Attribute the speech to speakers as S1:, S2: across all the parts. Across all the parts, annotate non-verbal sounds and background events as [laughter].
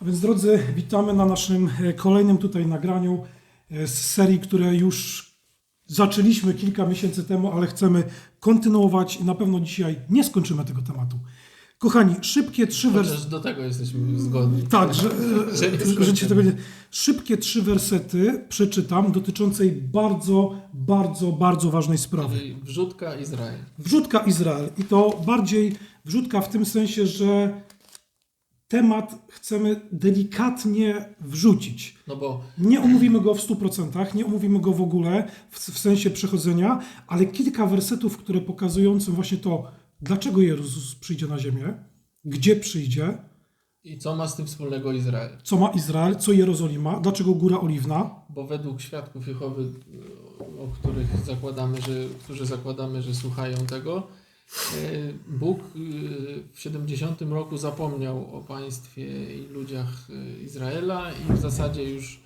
S1: A więc drodzy, witamy na naszym e, kolejnym tutaj nagraniu e, z serii, które już zaczęliśmy kilka miesięcy temu, ale chcemy kontynuować i na pewno dzisiaj nie skończymy tego tematu. Kochani, szybkie trzy wersety.
S2: Do tego jesteśmy zgodni.
S1: Tak, że, [laughs]
S2: Że nie
S1: że, tego nie. Szybkie trzy wersety przeczytam dotyczącej bardzo, bardzo, bardzo ważnej sprawy.
S2: Czyli Wrzutka Izrael.
S1: Wrzutka Izrael. I to bardziej wrzutka w tym sensie, że temat chcemy delikatnie wrzucić.
S2: No bo
S1: Nie omówimy go w 100%, nie omówimy go w ogóle w, w sensie przechodzenia, ale kilka wersetów, które pokazującym właśnie to, dlaczego Jezus przyjdzie na ziemię, gdzie przyjdzie,
S2: i co ma z tym wspólnego Izrael?
S1: co ma Izrael, co Jerozolima, dlaczego Góra Oliwna.
S2: Bo według świadków Jehowy, o których zakładamy, że, którzy zakładamy, że słuchają tego, Bóg e, w 70 roku zapomniał o państwie i ludziach e, Izraela i w zasadzie już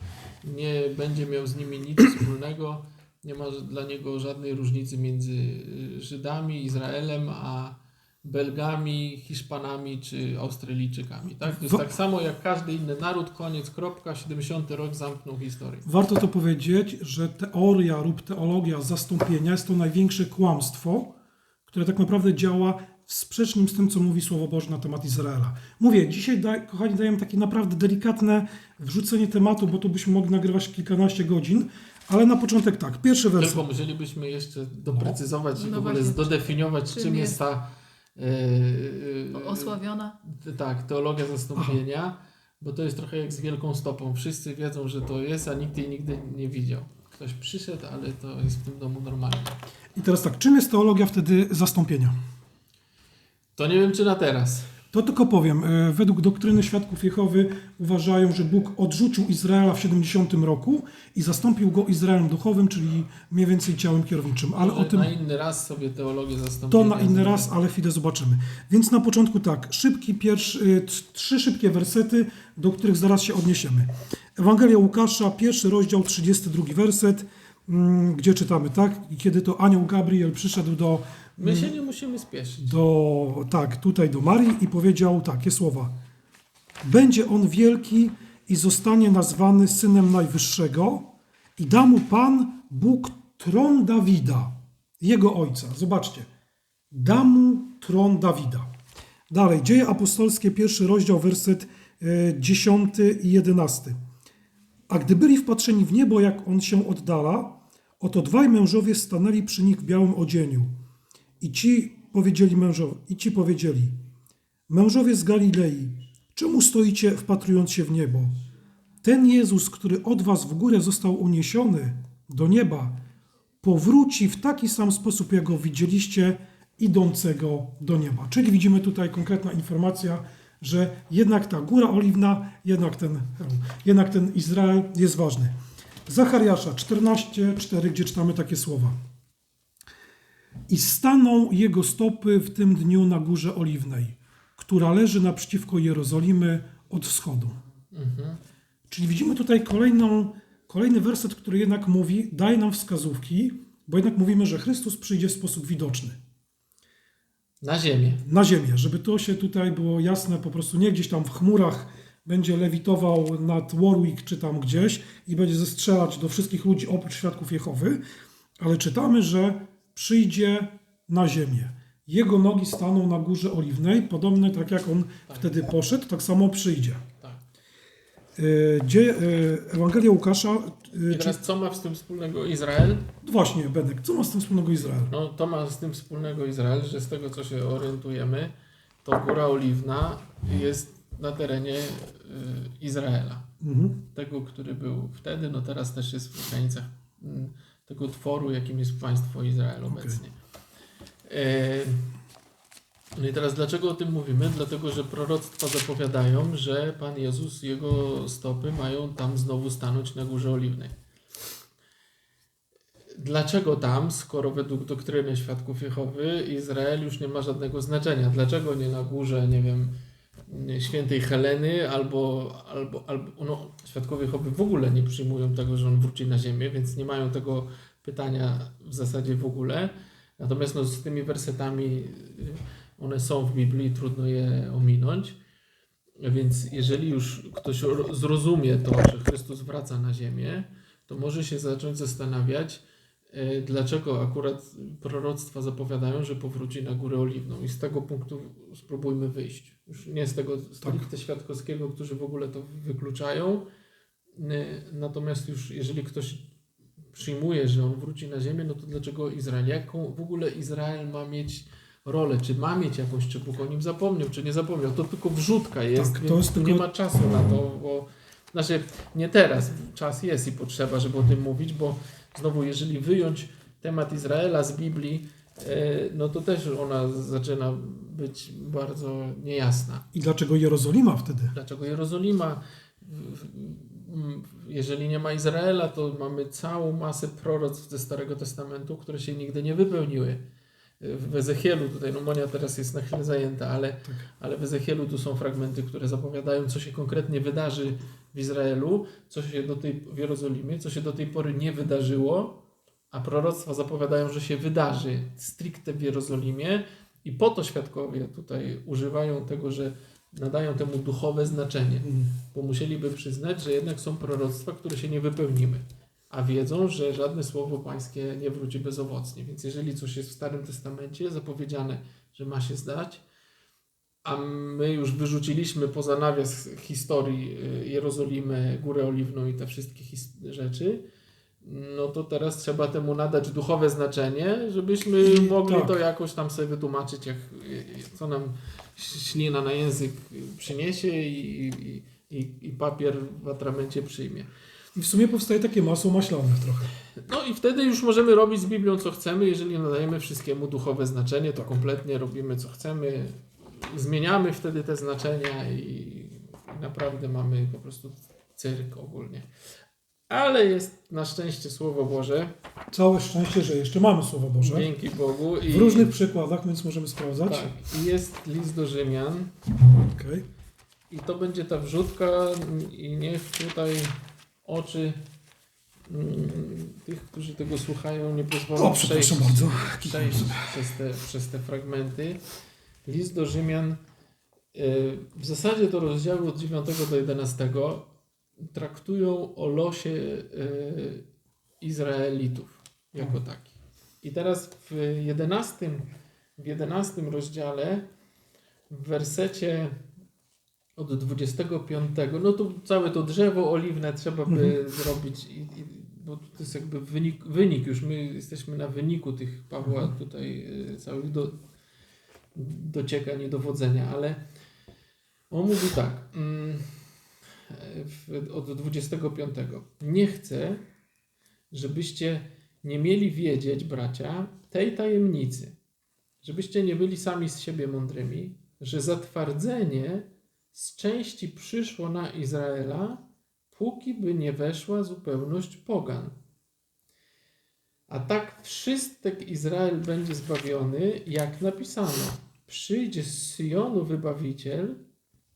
S2: nie będzie miał z nimi nic [clears throat] wspólnego. Nie ma dla niego żadnej różnicy między e, Żydami, Izraelem, a Belgami, Hiszpanami czy Australijczykami. Tak? To jest tak samo jak każdy inny naród, koniec, kropka, 70 rok zamknął historię.
S1: Warto to powiedzieć, że teoria lub teologia zastąpienia jest to największe kłamstwo, które tak naprawdę działa w sprzecznym z tym, co mówi Słowo Boże na temat Izraela. Mówię, dzisiaj, daj, kochani, dajemy takie naprawdę delikatne wrzucenie tematu, bo tu byśmy mogli nagrywać kilkanaście godzin, ale na początek tak, pierwszy werset.
S2: Tylko musielibyśmy jeszcze doprecyzować i
S3: No
S2: w ogóle
S3: właśnie,
S2: zdodefiniować, czym,
S3: czym
S2: jest
S3: jest
S2: ta e, e,
S3: Osławiona.
S2: tak, teologia zastąpienia, bo to jest trochę jak z wielką stopą. Wszyscy wiedzą, że to jest, a nikt jej nigdy nie widział. Ktoś przyszedł, ale to jest w tym domu normalnie.
S1: I teraz tak, czym jest teologia wtedy zastąpienia?
S2: To nie wiem, czy na teraz.
S1: To tylko powiem, e, według doktryny Świadków Jehowy uważają, że Bóg odrzucił Izraela w 70 roku i zastąpił go Izraelem duchowym, czyli mniej więcej ciałem kierowniczym. Ale o tym
S2: Na inny raz sobie teologię zastąpienia.
S1: to na inny raz, ale chwilę zobaczymy. Więc na początku tak, szybki pierwszy, t- trzy szybkie wersety, do których zaraz się odniesiemy. Ewangelia Łukasza, pierwszy rozdział, 32 werset, mm, gdzie czytamy, tak? I kiedy to anioł Gabriel przyszedł do,
S2: My się nie musimy spieszyć.
S1: do, tak, tutaj do Marii i powiedział takie słowa. Będzie on wielki i zostanie nazwany Synem Najwyższego i da mu Pan Bóg tron Dawida, jego ojca. Zobaczcie. Da mu tron Dawida. Dalej, Dzieje Apostolskie, pierwszy rozdział, werset e, 10 i 11. A gdy byli wpatrzeni w niebo, jak on się oddala, oto dwaj mężowie stanęli przy nich w białym odzieniu. I ci powiedzieli mężowie, i ci powiedzieli, mężowie z Galilei, czemu stoicie wpatrując się w niebo? Ten Jezus, który od was w górę został uniesiony do nieba, powróci w taki sam sposób, jak go widzieliście idącego do nieba. Czyli widzimy tutaj konkretna informacja, że jednak ta góra oliwna, jednak ten, jednak ten Izrael jest ważny. Zachariasza 14:4, gdzie czytamy takie słowa. I staną jego stopy w tym dniu na górze oliwnej, która leży naprzeciwko Jerozolimy od wschodu.
S2: Mhm.
S1: Czyli widzimy tutaj kolejną, kolejny werset, który jednak mówi, daje nam wskazówki, bo jednak mówimy, że Chrystus przyjdzie w sposób widoczny
S2: Na ziemię.
S1: na ziemię, żeby to się tutaj było jasne, po prostu nie gdzieś tam w chmurach będzie lewitował nad Warwick czy tam gdzieś i będzie zestrzelać do wszystkich ludzi oprócz świadków Jehowy, ale czytamy, że przyjdzie na ziemię. Jego nogi staną na górze oliwnej, podobnie tak jak on wtedy poszedł, tak samo przyjdzie.
S2: Tak.
S1: Y, Dzieje, Ewangelia Łukasza, y,
S2: I teraz co ma z tym wspólnego Izrael?
S1: czy, właśnie Benek, co ma z tym wspólnego Izrael?
S2: No to ma z tym wspólnego Izrael, że z tego co się orientujemy, to Góra Oliwna jest na terenie y, Izraela.
S1: Mhm.
S2: Tego, który był wtedy, no teraz też jest w granicach mm, tego tworu, jakim jest państwo Izrael obecnie. E, No i teraz dlaczego o tym mówimy? Dlatego, że proroctwa zapowiadają, że Pan Jezus, Jego stopy mają tam znowu stanąć na Górze Oliwnej. Dlaczego tam, skoro według doktryny Świadków Jehowy Izrael już nie ma żadnego znaczenia? Dlaczego nie na górze, nie wiem, świętej Heleny albo, albo, albo no, Świadkowie Jehowy w ogóle nie przyjmują tego, że on wróci na ziemię, więc nie mają tego pytania w zasadzie w ogóle. Natomiast no, z tymi wersetami y, one są w Biblii, trudno je ominąć. Więc jeżeli już ktoś ro- zrozumie to, że Chrystus wraca na ziemię, to może się zacząć zastanawiać, dlaczego akurat proroctwa zapowiadają, że powróci na Górę Oliwną. I z tego punktu spróbujmy wyjść. Już nie z tego stricte świadkowskiego, którzy w ogóle to wykluczają. E, Natomiast już jeżeli ktoś przyjmuje, że on wróci na ziemię, no to dlaczego Izrael? Jaką w ogóle Izrael ma mieć rolę? Czy ma mieć jakąś, czy Bóg o nim zapomniał, czy nie zapomniał? To tylko wrzutka jest,
S1: Tak,
S2: więc
S1: tylko-
S2: nie ma czasu na to, bo znaczy nie teraz, czas jest i potrzeba, żeby o tym mówić, bo znowu jeżeli wyjąć temat Izraela z Biblii, e, no to też ona zaczyna być bardzo niejasna.
S1: I dlaczego Jerozolima wtedy?
S2: Dlaczego Jerozolima? Jeżeli nie ma Izraela, to mamy całą masę proroctw ze Starego Testamentu, które się nigdy nie wypełniły. W Ezechielu, tutaj Monia teraz jest na chwilę zajęta, ale, ale w Ezechielu tu są fragmenty, które zapowiadają, co się konkretnie wydarzy w Izraelu, co się do tej, w Jerozolimie, co się do tej pory nie wydarzyło, a proroctwa zapowiadają, że się wydarzy stricte w Jerozolimie i po to świadkowie tutaj używają tego, że nadają temu duchowe znaczenie, bo musieliby przyznać, że jednak są proroctwa, które się nie wypełniły, a wiedzą, że żadne słowo pańskie nie wróci bezowocnie. Więc jeżeli coś jest w Starym Testamencie zapowiedziane, że ma się zdać, a my już wyrzuciliśmy poza nawias historii y, Jerozolimy, Górę Oliwną i te wszystkie rzeczy, no to teraz trzeba temu nadać duchowe znaczenie, żebyśmy mogli
S1: tak.
S2: to jakoś tam sobie wytłumaczyć, jak, co nam ślina na język przyniesie i, i, i, i papier w atramencie przyjmie.
S1: I w sumie powstaje takie masło maślane trochę.
S2: No i wtedy już możemy robić z Biblią co chcemy, jeżeli nadajemy wszystkiemu duchowe znaczenie, to kompletnie robimy co chcemy, zmieniamy wtedy te znaczenia i, naprawdę mamy po prostu cyrk ogólnie. Ale jest na szczęście Słowo Boże,
S1: Całe szczęście, że jeszcze mamy Słowo Boże.
S2: dzięki Bogu. I,
S1: W różnych przykładach, więc możemy sprawdzać.
S2: Tak, i jest list do Rzymian
S1: Okej.
S2: i to będzie ta wrzutka i niech tutaj oczy mm, tych, którzy tego słuchają, nie pozwolą
S1: O,
S2: przejść,
S1: bardzo.
S2: przejść przez, te, przez te fragmenty. List do Rzymian, y, w zasadzie to rozdziały od 9 do 11 traktują o losie y, Izraelitów jako taki. I teraz w 11, w 11 rozdziale, w wersecie od 25, no to całe to drzewo oliwne trzeba by zrobić, i, i, bo to jest jakby wynik, wynik, już. My jesteśmy na wyniku tych Pawła tutaj y, całych do, dociekań i dowodzenia, ale on mówi tak, mm, w, od 25. Nie chcę, żebyście nie mieli wiedzieć, bracia, tej tajemnicy, żebyście nie byli sami z siebie mądrymi, że zatwardzenie z części przyszło na Izraela, póki by nie weszła zupełność pogan. A tak wszystek Izrael będzie zbawiony, jak napisano. Przyjdzie z Syjonu wybawiciel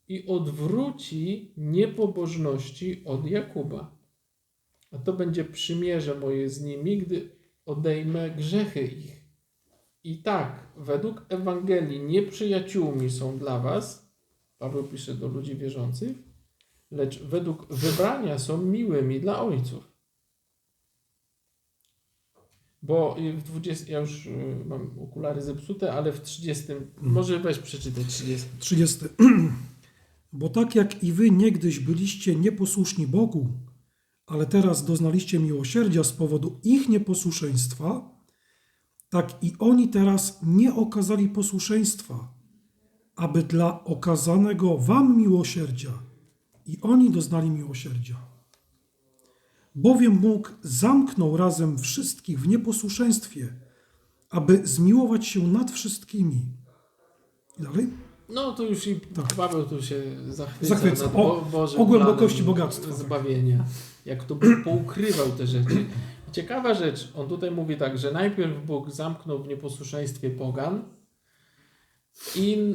S2: i odwróci niepobożności od Jakuba. A to będzie przymierze moje z nimi, gdy odejmę grzechy ich. I tak, według Ewangelii nieprzyjaciółmi są dla was, Paweł pisze do ludzi wierzących, lecz według wybrania są miłymi dla ojców. Bo w 20, ja już y, mam okulary zepsute, ale w 30, może weź przeczytać 30.
S1: 30. [clears throat] Bo tak jak i wy niegdyś byliście nieposłuszni Bogu, ale teraz doznaliście miłosierdzia z powodu ich nieposłuszeństwa, tak i oni teraz nie okazali posłuszeństwa, aby dla okazanego wam miłosierdzia i oni doznali miłosierdzia. Bowiem Bóg zamknął razem wszystkich w nieposłuszeństwie, aby zmiłować się nad wszystkimi. I dalej?
S2: No to już i Paweł tu się zachwyca,
S1: Zachwyca.
S2: nad
S1: O-
S2: Bo- Bożym
S1: o głębokości bogactwa.
S2: zbawienia. Jak to Bóg [clears throat] poukrywał te rzeczy. Ciekawa rzecz, on tutaj mówi tak, że najpierw Bóg zamknął w nieposłuszeństwie pogan i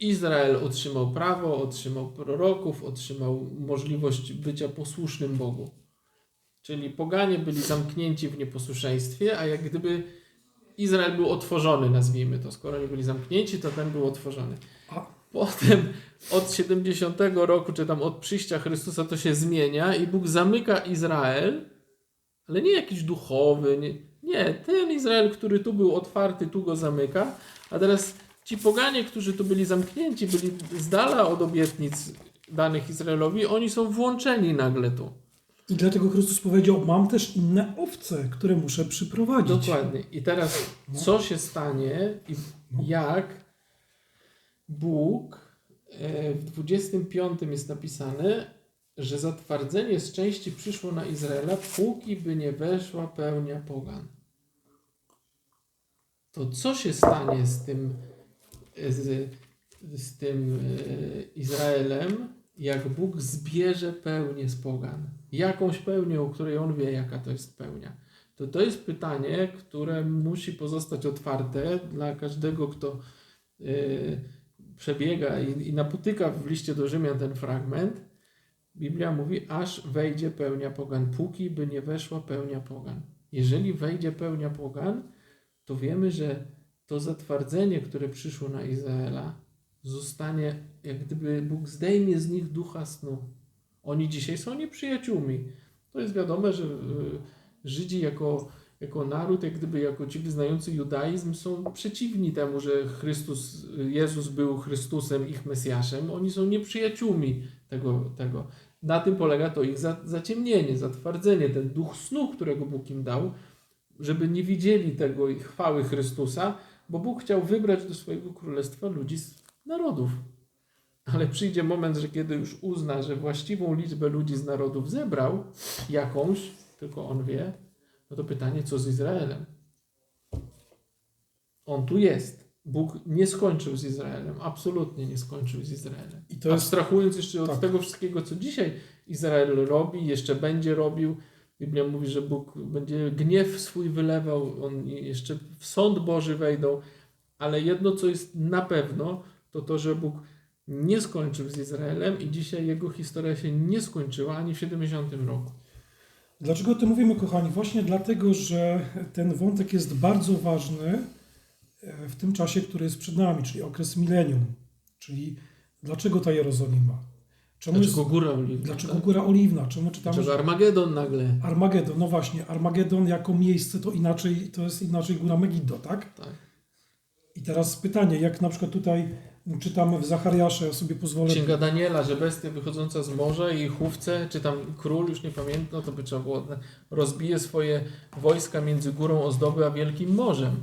S2: Izrael otrzymał prawo, otrzymał proroków, otrzymał możliwość bycia posłusznym Bogu. Czyli poganie byli zamknięci w nieposłuszeństwie, a jak gdyby Izrael był otworzony, nazwijmy to. Skoro nie byli zamknięci, to ten był otworzony. Potem od 70 roku, czy tam od przyjścia Chrystusa to się zmienia i Bóg zamyka Izrael, ale nie jakiś duchowy, nie, nie, ten Izrael, który tu był otwarty, tu go zamyka, a teraz ci poganie, którzy tu byli zamknięci, byli z dala od obietnic danych Izraelowi, oni są włączeni nagle tu.
S1: I dlatego Chrystus powiedział, mam też inne owce, które muszę przyprowadzić.
S2: Dokładnie. I teraz co się stanie i jak Bóg e, w 25 jest napisane, że zatwardzenie z części przyszło na Izraela, póki by nie weszła pełnia pogan. To co się stanie z tym, z, z tym e, Izraelem, jak Bóg zbierze pełnię z pogan? Jakąś pełnię, o której on wie, jaka to jest pełnia to to jest pytanie, które musi pozostać otwarte dla każdego, kto y, przebiega i, i napotyka w liście do Rzymian ten fragment. Biblia mówi, aż wejdzie pełnia pogan, póki by nie weszła pełnia pogan. Jeżeli wejdzie pełnia pogan, to wiemy, że to zatwardzenie, które przyszło na Izraela, zostanie, jak gdyby Bóg zdejmie z nich ducha snu. Oni dzisiaj są nieprzyjaciółmi. To jest wiadome, że y, Żydzi jako, jako naród, jak gdyby jako ci wyznający judaizm są przeciwni temu, że Chrystus, Jezus był Chrystusem, ich Mesjaszem. Oni są nieprzyjaciółmi tego. tego. Na tym polega to ich za, zaciemnienie, zatwardzenie, ten duch snu, którego Bóg im dał, żeby nie widzieli tego chwały Chrystusa, bo Bóg chciał wybrać do swojego królestwa ludzi z narodów. Ale przyjdzie moment, że kiedy już uzna, że właściwą liczbę ludzi z narodów zebrał, jakąś, tylko on wie, no to pytanie, co z Izraelem? On tu jest. Bóg nie skończył z Izraelem, absolutnie nie skończył z Izraelem.
S1: I to jest-
S2: Abstrahując jeszcze od
S1: tak.
S2: tego wszystkiego, co dzisiaj Izrael robi, jeszcze będzie robił. Biblia mówi, że Bóg będzie gniew swój wylewał, on jeszcze w sąd Boży wejdą, ale jedno, co jest na pewno, to to, że Bóg nie skończył z Izraelem i dzisiaj jego historia się nie skończyła ani w 70 roku.
S1: Dlaczego o tym mówimy, kochani? Właśnie dlatego, że ten wątek jest bardzo ważny e, w tym czasie, który jest przed nami, czyli okres milenium. Czyli dlaczego ta Jerozolima? Czemu
S2: Dlaczego
S1: jest,
S2: Góra Oliwna?
S1: dlaczego
S2: tak?
S1: Góra Oliwna? Czemu czytamy,
S2: Dlaczego
S1: że
S2: Armagedon nagle?
S1: Armagedon? No właśnie, Armagedon jako miejsce to inaczej, to jest inaczej Góra Megiddo, tak?
S2: Tak.
S1: I teraz pytanie, jak na przykład tutaj czytamy w Zachariasza, ja sobie pozwolę...
S2: Księga Daniela, że bestia wychodząca z morza i chówce, czy tam król, już nie pamiętam, to by trzeba było, rozbije swoje wojska między górą ozdoby a Wielkim Morzem.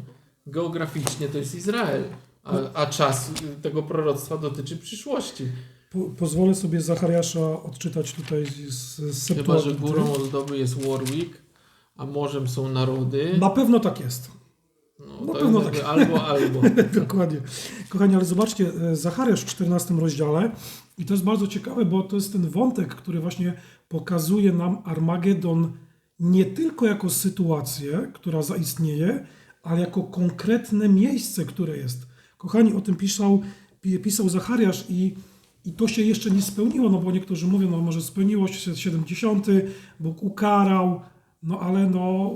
S2: Geograficznie to jest Izrael, a, a czas tego proroctwa dotyczy przyszłości.
S1: Po, pozwolę sobie Zachariasza odczytać tutaj z, z
S2: Chyba, że górą ozdoby jest Warwick, a morzem są narody.
S1: Na pewno tak jest.
S2: No,
S1: na pewno
S2: jest
S1: tak.
S2: albo, albo. [laughs]
S1: Dokładnie. Kochani, ale zobaczcie, e, Zachariasz w 14 rozdziale i to jest bardzo ciekawe, bo to jest ten wątek, który właśnie pokazuje nam Armagedon nie tylko jako sytuację, która zaistnieje, ale jako konkretne miejsce, które jest. Kochani, o tym pisał, pi- pisał Zachariasz i, i to się jeszcze nie spełniło, no bo niektórzy mówią, no może spełniło się 70, Bóg ukarał, no ale no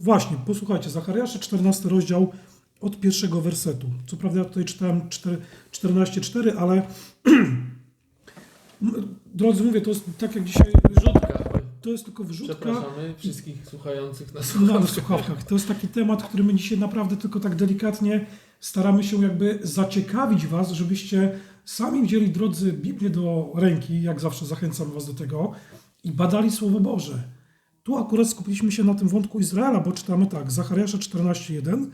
S1: właśnie, posłuchajcie, Zachariasza 14 rozdział od pierwszego wersetu. Co prawda ja tutaj czytałem 4 14,4, ale [clears throat] drodzy mówię, to jest tak jak dzisiaj,
S2: Wrzutka.
S1: to jest tylko wrzutka
S2: Przepraszamy wszystkich słuchających na
S1: na
S2: słuchawkach.
S1: słuchawkach. To jest taki temat, który my dzisiaj naprawdę tylko tak delikatnie staramy się jakby zaciekawić Was, żebyście sami wzięli, drodzy, Biblię do ręki, jak zawsze zachęcam Was do tego, i badali Słowo Boże. Tu akurat skupiliśmy się na tym wątku Izraela, bo czytamy tak, Zachariasza 14,1,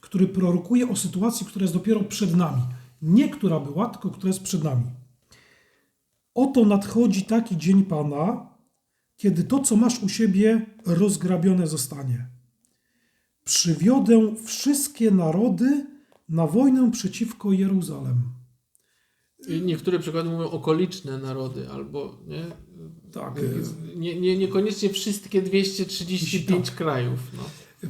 S1: który prorokuje o sytuacji, która jest dopiero przed nami. Nie która była, tylko która jest przed nami. Oto nadchodzi taki dzień Pana, kiedy to, co masz u siebie, rozgrabione zostanie. Przywiodę wszystkie narody na wojnę przeciwko Jeruzalem.
S2: Niektóre przykłady mówią okoliczne narody, albo nie,
S1: Tak.
S2: nie, nie, niekoniecznie wszystkie 235 krajów. No.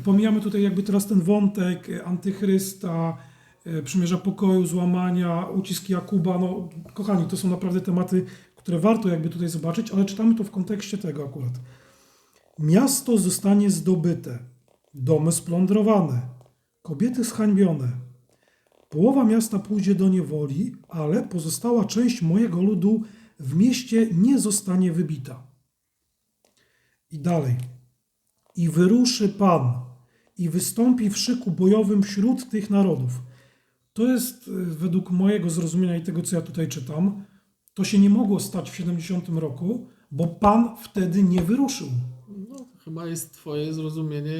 S1: Pomijamy tutaj jakby teraz ten wątek e, antychrysta, e, przymierza pokoju, złamania, uciski Jakuba. No, kochani, to są naprawdę tematy, które warto jakby tutaj zobaczyć, ale czytamy to w kontekście tego akurat. Miasto zostanie zdobyte, domy splądrowane, kobiety zhańbione. Połowa miasta pójdzie do niewoli, ale pozostała część mojego ludu w mieście nie zostanie wybita. I dalej. I wyruszy Pan i wystąpi w szyku bojowym wśród tych narodów. To jest y, według mojego zrozumienia i tego, co ja tutaj czytam, to się nie mogło stać w 70 roku, bo Pan wtedy nie wyruszył.
S2: Chyba jest twoje zrozumienie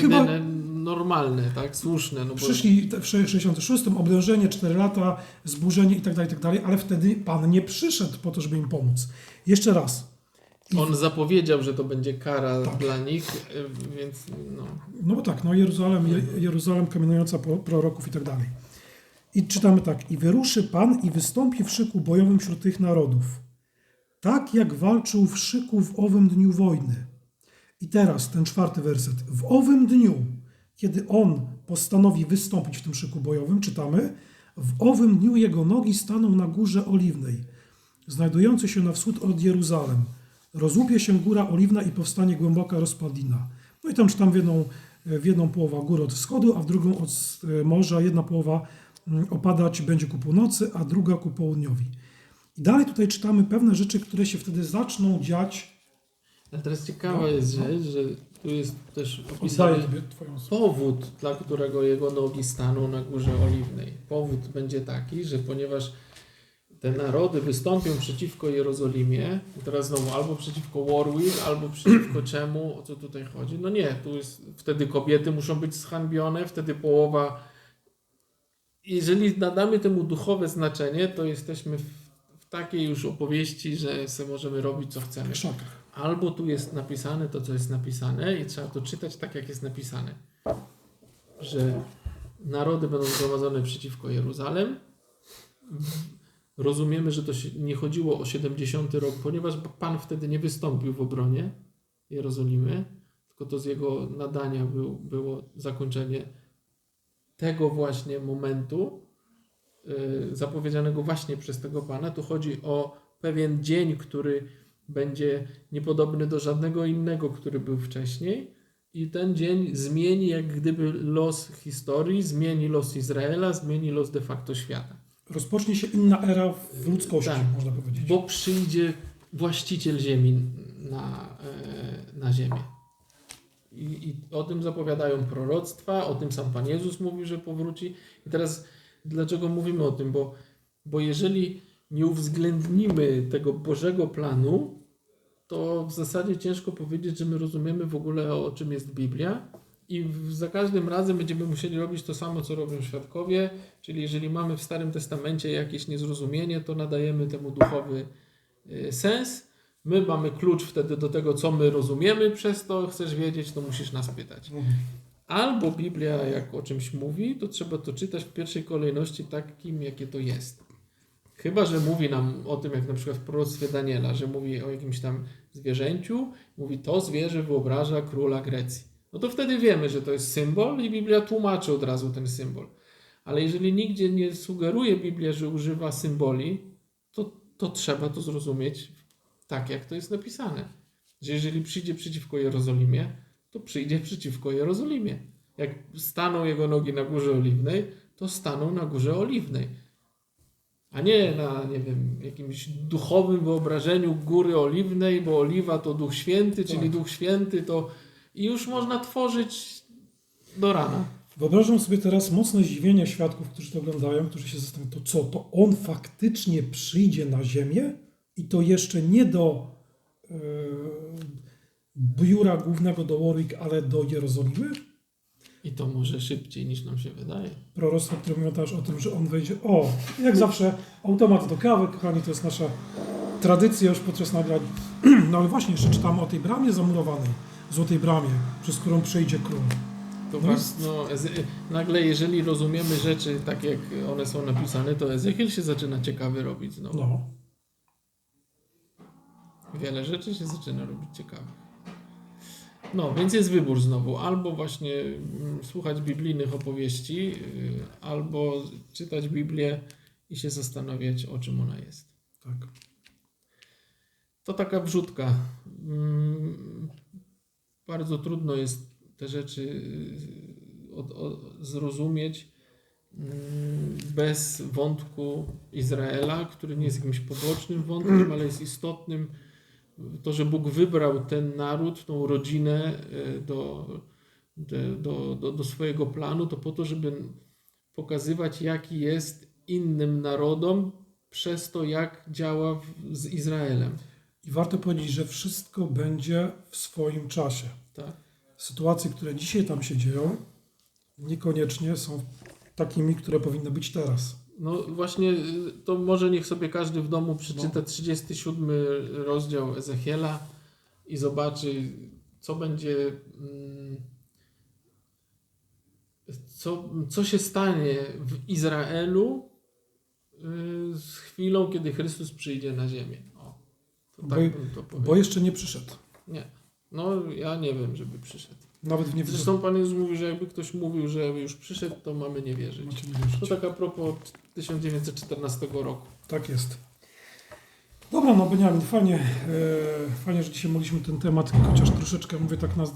S1: Chyba-
S2: normalne, tak? Słuszne. No bo
S1: Przyszli w 66, oblężenie, 4 lata, zburzenie i tak dalej, i tak dalej, ale wtedy Pan nie przyszedł po to, żeby im pomóc. Jeszcze raz.
S2: on zapowiedział, że to będzie kara
S1: Tak.
S2: dla nich, y, więc no.
S1: No bo tak, no Jeruzalem, Je- Jeruzalem kamienująca po- proroków i tak dalej. I czytamy tak. I wyruszy Pan i wystąpi w szyku bojowym wśród tych narodów. Tak jak walczył w szyku w owym dniu wojny. I teraz ten czwarty werset. W owym dniu, kiedy on postanowi wystąpić w tym szyku bojowym, czytamy, w owym dniu jego nogi staną na górze oliwnej, znajdującej się na wschód od Jeruzalem. Rozłupie się góra oliwna i powstanie głęboka rozpadlina. No i tam czytam w jedną, w jedną połowa góry od wschodu, a w drugą od e, morza. Jedna połowa mm, opadać będzie ku północy, a druga ku południowi. I dalej tutaj czytamy pewne rzeczy, które się wtedy zaczną dziać.
S2: Ale teraz ciekawa
S1: No,
S2: jest rzecz, że tu jest też opisany powód, dla którego jego nogi staną na górze oliwnej. Powód będzie taki, że ponieważ te narody wystąpią przeciwko Jerozolimie, teraz znowu albo przeciwko Warwick, albo przeciwko [clears throat] czemu, o co tutaj chodzi? No nie, tu jest, wtedy kobiety muszą być zhańbione, wtedy połowa. Jeżeli nadamy temu duchowe znaczenie, to jesteśmy w, w takiej już opowieści, że sobie możemy robić co chcemy
S1: krzakach.
S2: Albo tu jest napisane to, co jest napisane i trzeba to czytać tak, jak jest napisane. Że narody będą zgromadzone przeciwko Jeruzalem. Rozumiemy, że to nie chodziło o 70 rok, ponieważ Pan wtedy nie wystąpił w obronie Jerozolimy, tylko to z jego nadania był, było zakończenie tego właśnie momentu, yy, zapowiedzianego właśnie przez tego Pana. Tu chodzi o pewien dzień, który będzie niepodobny do żadnego innego, który był wcześniej. I ten dzień zmieni jak gdyby los historii, zmieni los Izraela, zmieni los de facto świata.
S1: Rozpocznie się inna era w ludzkości,
S2: Tak.
S1: można powiedzieć.
S2: Bo przyjdzie właściciel ziemi na, e, na ziemię. I, I o tym zapowiadają proroctwa, o tym sam Pan Jezus mówi, że powróci. I teraz dlaczego mówimy o tym? Bo, bo jeżeli nie uwzględnimy tego Bożego planu, to w zasadzie ciężko powiedzieć, że my rozumiemy w ogóle o czym jest Biblia. I za każdym razem będziemy musieli robić to samo, co robią świadkowie, czyli jeżeli mamy w Starym Testamencie jakieś niezrozumienie, to nadajemy temu duchowy y, sens. My mamy klucz wtedy do tego, co my rozumiemy przez to, chcesz wiedzieć, to musisz nas pytać. Albo Biblia jak o czymś mówi, to trzeba to czytać w pierwszej kolejności takim, jakie to jest. Chyba, że mówi nam o tym, jak na przykład w proroctwie Daniela, że mówi o jakimś tam zwierzęciu, mówi to zwierzę wyobraża króla Grecji. No to wtedy wiemy, że to jest symbol i Biblia tłumaczy od razu ten symbol. Ale jeżeli nigdzie nie sugeruje Biblia, że używa symboli, to, to trzeba to zrozumieć tak, jak to jest napisane. Że jeżeli przyjdzie przeciwko Jerozolimie, to przyjdzie przeciwko Jerozolimie. Jak staną jego nogi na górze oliwnej, to staną na górze oliwnej. A nie na, nie wiem, jakimś duchowym wyobrażeniu góry oliwnej, bo oliwa to Duch Święty, czyli
S1: Tak.
S2: Duch Święty to. I już można tworzyć do rana.
S1: Wyobrażam sobie teraz mocne zdziwienie świadków, którzy to oglądają, którzy się zastanawiają, to co, to on faktycznie przyjdzie na ziemię i to jeszcze nie do e, biura głównego do Warwick, ale do Jerozolimy?
S2: I to może szybciej niż nam się wydaje.
S1: Proroctwo, które mówią też o tym, że on wejdzie. O, jak zawsze, automat do kawy, kochani, to jest nasza tradycja już podczas nagrań. [clears throat] No ale właśnie, jeszcze czytamy o tej bramie zamurowanej, złotej bramie, przez którą przejdzie król.
S2: To
S1: No
S2: was, no, Eze- nagle, jeżeli rozumiemy rzeczy tak, jak one są napisane, to Ezechiel się zaczyna ciekawy robić znowu.
S1: No,
S2: Wiele rzeczy się zaczyna robić ciekawych. No, więc jest wybór znowu. Albo właśnie mm, słuchać biblijnych opowieści, yy, albo czytać Biblię i się zastanawiać, o czym ona jest.
S1: tak.
S2: To taka wrzutka. Mm, Bardzo trudno jest te rzeczy od, od, zrozumieć, mm, bez wątku Izraela, który nie jest jakimś pobocznym wątkiem, ale jest istotnym. To, że Bóg wybrał ten naród, tą rodzinę e, do, do, do, do, do swojego planu, to po to, żeby pokazywać, jaki jest innym narodom przez to, jak działa w, z Izraelem.
S1: I warto powiedzieć, że wszystko będzie w swoim czasie.
S2: Tak?
S1: Sytuacje, które dzisiaj tam się dzieją, niekoniecznie są takimi, które powinny być teraz.
S2: No właśnie, y, to może niech sobie każdy w domu przeczyta
S1: No.
S2: 37 rozdział Ezechiela i zobaczy, co będzie, mm, co, co się stanie w Izraelu y, z chwilą, kiedy Chrystus przyjdzie na ziemię. O,
S1: Bo-
S2: tak powiedział.
S1: Bo jeszcze nie przyszedł.
S2: Nie. No, ja nie wiem, żeby przyszedł.
S1: Nawet nie
S2: Zresztą Pan Jezus mówi, że jakby ktoś mówił, że już przyszedł, to mamy nie wierzyć.
S1: Macie nie wierzyć.
S2: To tak a propos 1914 roku.
S1: Tak jest. Dobra, no Beniamin, fajnie, e, fajnie, że dzisiaj mogliśmy ten temat chociaż troszeczkę, mówię tak naz,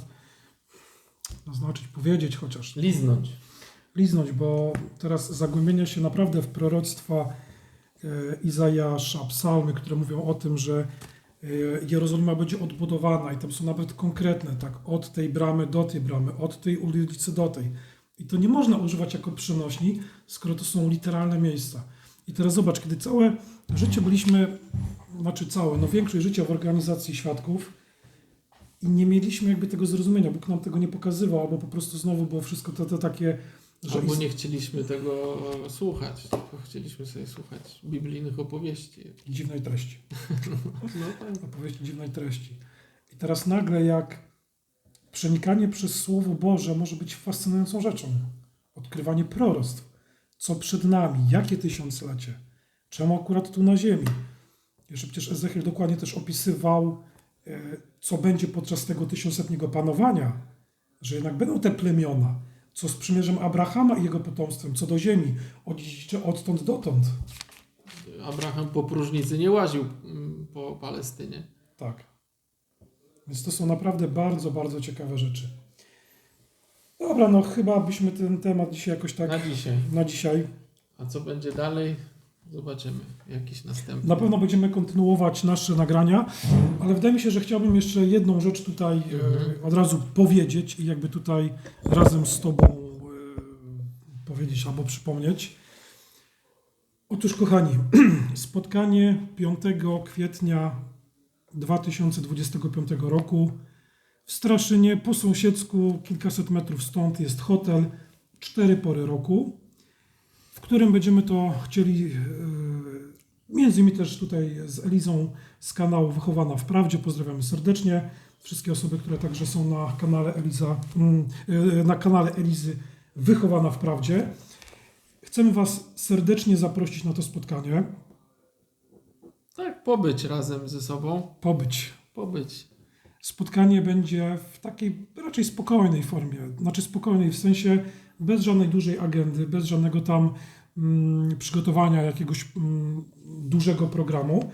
S1: naznaczyć, powiedzieć chociaż.
S2: Liznąć.
S1: liznąć, bo teraz zagłębienia się naprawdę w proroctwa e, Izajasza, psalmy, które mówią o tym, że e, Jerozolima będzie odbudowana i tam są nawet konkretne, tak, od tej bramy do tej bramy, od tej ulicy do tej. I to nie można używać jako przynośni, skoro to są literalne miejsca. I teraz zobacz, kiedy całe życie byliśmy, znaczy całe, no większość życia w organizacji świadków, i nie mieliśmy jakby tego zrozumienia, Bóg nam tego nie pokazywał, albo po prostu znowu było wszystko to, to takie, że
S2: Albo nie chcieliśmy tego e, słuchać, tylko chcieliśmy sobie słuchać biblijnych opowieści.
S1: dziwnej treści.
S2: No tak.
S1: Opowieści dziwnej treści. I teraz nagle jak przenikanie przez Słowo Boże może być fascynującą rzeczą. Odkrywanie proroctw. Co przed nami? Jakie tysiąclecie? Czemu akurat tu na ziemi? Jeszcze przecież Ezechiel dokładnie też opisywał, e, co będzie podczas tego tysiącletniego panowania, że jednak będą te plemiona, co z przymierzem Abrahama i jego potomstwem, co do ziemi, odziedziczy odtąd dotąd.
S2: Abraham po próżnicy nie łaził mm, po Palestynie.
S1: Tak. Więc to są naprawdę bardzo, bardzo ciekawe rzeczy. Dobra, no chyba byśmy ten temat dzisiaj jakoś tak
S2: Na dzisiaj.
S1: na dzisiaj.
S2: A co będzie dalej? Zobaczymy. Jakiś następny.
S1: Na pewno będziemy kontynuować nasze nagrania, ale wydaje mi się, że chciałbym jeszcze jedną rzecz tutaj e,
S2: Mhm.
S1: od razu powiedzieć i jakby tutaj razem z Tobą e, powiedzieć albo przypomnieć. Otóż, kochani, [clears throat] spotkanie 5 kwietnia 2025 roku w Straszynie po sąsiedzku, kilkaset metrów stąd jest hotel, cztery pory roku, w którym będziemy to chcieli, e, między innymi też tutaj z Elizą z kanału Wychowana w Prawdzie, pozdrawiamy serdecznie. Wszystkie osoby, które także są na kanale Eliza, mm, e, na kanale Elizy Wychowana w Prawdzie. Chcemy Was serdecznie zaprosić na to spotkanie,
S2: Tak, pobyć razem ze sobą.
S1: pobyć
S2: Pobyć.
S1: spotkanie będzie w takiej raczej spokojnej formie. Znaczy spokojnej w sensie bez żadnej dużej agendy, bez żadnego tam mm, przygotowania jakiegoś mm, dużego programu.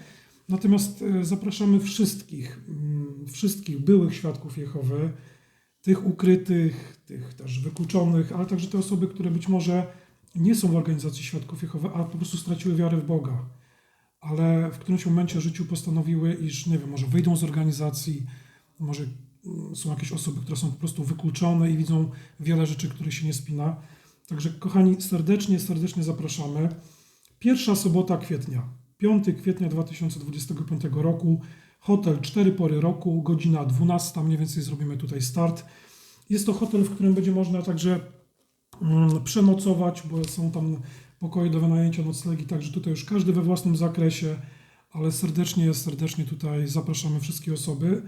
S1: Natomiast e, zapraszamy wszystkich, mm, wszystkich byłych świadków Jehowy, tych ukrytych, tych też wykluczonych, ale także te osoby, które być może nie są w organizacji świadków Jehowy, a po prostu straciły wiarę w Boga. Ale w którymś momencie życiu postanowiły, iż nie wiem, może wyjdą z organizacji, może mm, są jakieś osoby, które są po prostu wykluczone i widzą wiele rzeczy, które się nie spina. Także kochani, serdecznie, serdecznie zapraszamy. Pierwsza sobota kwietnia, 5 kwietnia 2025 roku, hotel 4 pory roku, godzina 12, mniej więcej zrobimy tutaj start. Jest to hotel, w którym będzie można także mm, przenocować, bo są tam pokoje do wynajęcia, noclegi, także tutaj już każdy we własnym zakresie, ale serdecznie, serdecznie tutaj zapraszamy wszystkie osoby.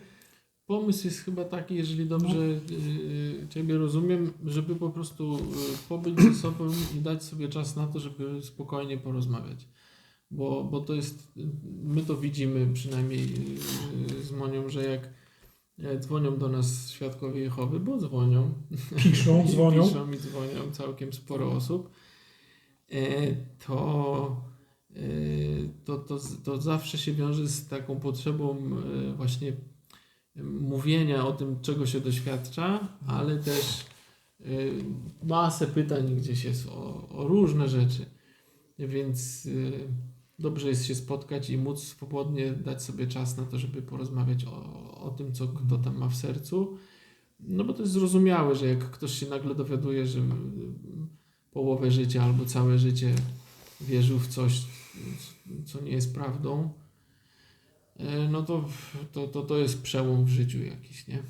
S2: Pomysł jest chyba taki, jeżeli dobrze y, Ciebie rozumiem, żeby po prostu y, pobyć ze sobą i dać sobie czas na to, żeby spokojnie porozmawiać. Bo, bo to jest, my to widzimy przynajmniej z Monią, że jak e, dzwonią do nas świadkowie Jehowy, bo dzwonią,
S1: Piszą, [laughs]
S2: i
S1: dzwonią.
S2: piszą i dzwonią całkiem sporo osób, to, e, to, to, to zawsze się wiąże z taką potrzebą e, właśnie mówienia o tym, czego się doświadcza, ale też masę pytań gdzieś jest o, o różne rzeczy. Więc dobrze jest się spotkać i móc swobodnie dać sobie czas na to, żeby porozmawiać o, o tym, co kto tam ma w sercu. No bo to jest zrozumiałe, że jak ktoś się nagle dowiaduje, że połowę życia albo całe życie wierzył w coś, co nie jest prawdą, y, no to, to, to, to jest przełom w życiu jakiś, nie?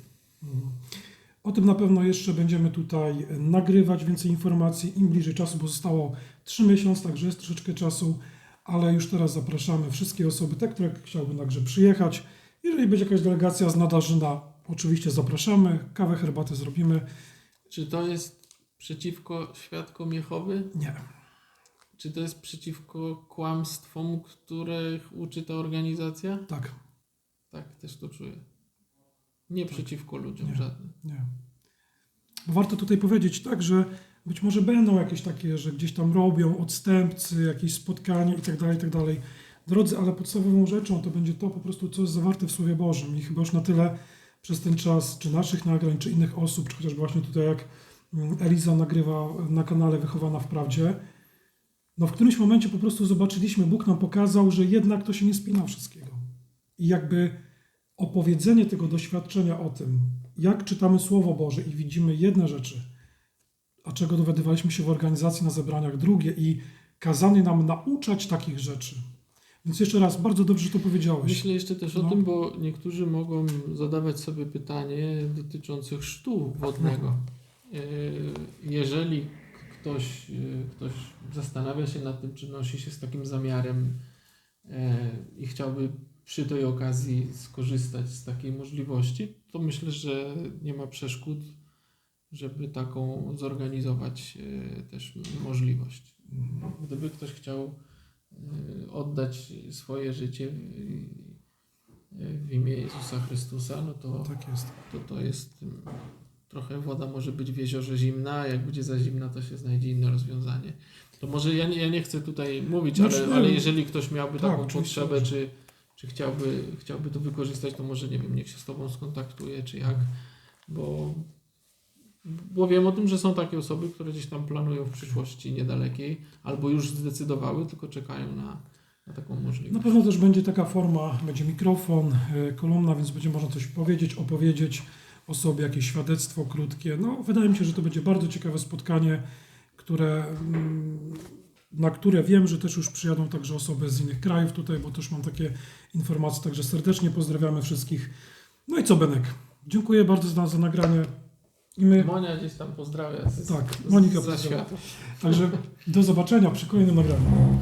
S1: O tym na pewno jeszcze będziemy tutaj nagrywać więcej informacji im bliżej czasu, bo zostało 3 miesiące, także jest troszeczkę czasu, ale już teraz zapraszamy wszystkie osoby, te, które chciałby także przyjechać. Jeżeli będzie jakaś delegacja z Nadarzyna, oczywiście zapraszamy, kawę, herbatę zrobimy.
S2: Czy to jest przeciwko świadkom Jehowy?
S1: Nie,
S2: Czy to jest przeciwko kłamstwom, których uczy ta organizacja?
S1: tak,
S2: Tak, też to czuję. Nie przeciwko ludziom
S1: Nie.
S2: żadnym.
S1: nie. Warto tutaj powiedzieć tak, że być może będą jakieś takie, że gdzieś tam robią odstępcy, jakieś spotkania i tak dalej, i tak dalej. Drodzy, ale podstawową rzeczą to będzie to po prostu, co jest zawarte w Słowie Bożym. I chyba już na tyle przez ten czas, czy naszych nagrań, czy innych osób, czy chociażby właśnie tutaj jak Eliza nagrywa na kanale Wychowana w Prawdzie, no w którymś momencie po prostu zobaczyliśmy, Bóg nam pokazał, że jednak to się nie spina wszystkiego. I jakby opowiedzenie tego doświadczenia o tym, jak czytamy Słowo Boże i widzimy jedne rzeczy, a czego dowiadywaliśmy się w organizacji na zebraniach drugie i kazanie nam nauczać takich rzeczy. Więc jeszcze raz, bardzo dobrze że to powiedziałeś.
S2: Myślę jeszcze też o
S1: No.
S2: tym, bo niektórzy mogą zadawać sobie pytanie dotyczące chrztu wodnego. [laughs] Jeżeli ktoś, e, ktoś zastanawia się nad tym, czy nosi się z takim zamiarem e, i chciałby przy tej okazji skorzystać z takiej możliwości, to myślę, że nie ma przeszkód, żeby taką zorganizować e, też możliwość. Gdyby ktoś chciał e, oddać swoje życie w- imię Jezusa Chrystusa, no to
S1: Tak jest.
S2: to, to jest trochę woda może być w jeziorze zimna, a jak będzie za zimna, to się znajdzie inne rozwiązanie. To może ja nie, ja nie chcę tutaj mówić,
S1: Znaczy,
S2: ale, ale jeżeli ktoś miałby
S1: tak,
S2: taką potrzebę, czy, czy chciałby, chciałby to wykorzystać, to może nie wiem, niech się z Tobą skontaktuje, czy jak, bo, bo wiem o tym, że są takie osoby, które gdzieś tam planują w przyszłości niedalekiej, albo już zdecydowały, tylko czekają na, na taką
S1: Na
S2: możliwość.
S1: pewno też będzie taka forma, będzie mikrofon, y, kolumna, więc będzie można coś powiedzieć, opowiedzieć o sobie, jakieś świadectwo krótkie. No, wydaje mi się, że to będzie bardzo ciekawe spotkanie, które, mm, na które wiem, że też już przyjadą także osoby z innych krajów tutaj, bo też mam takie informacje, także serdecznie pozdrawiamy wszystkich. No i co, Benek? Dziękuję bardzo za, za nagranie. I my,
S2: Monia gdzieś tam pozdrawia z,
S1: Tak, Monika pozdrawia. także do zobaczenia przy kolejnym nagraniu.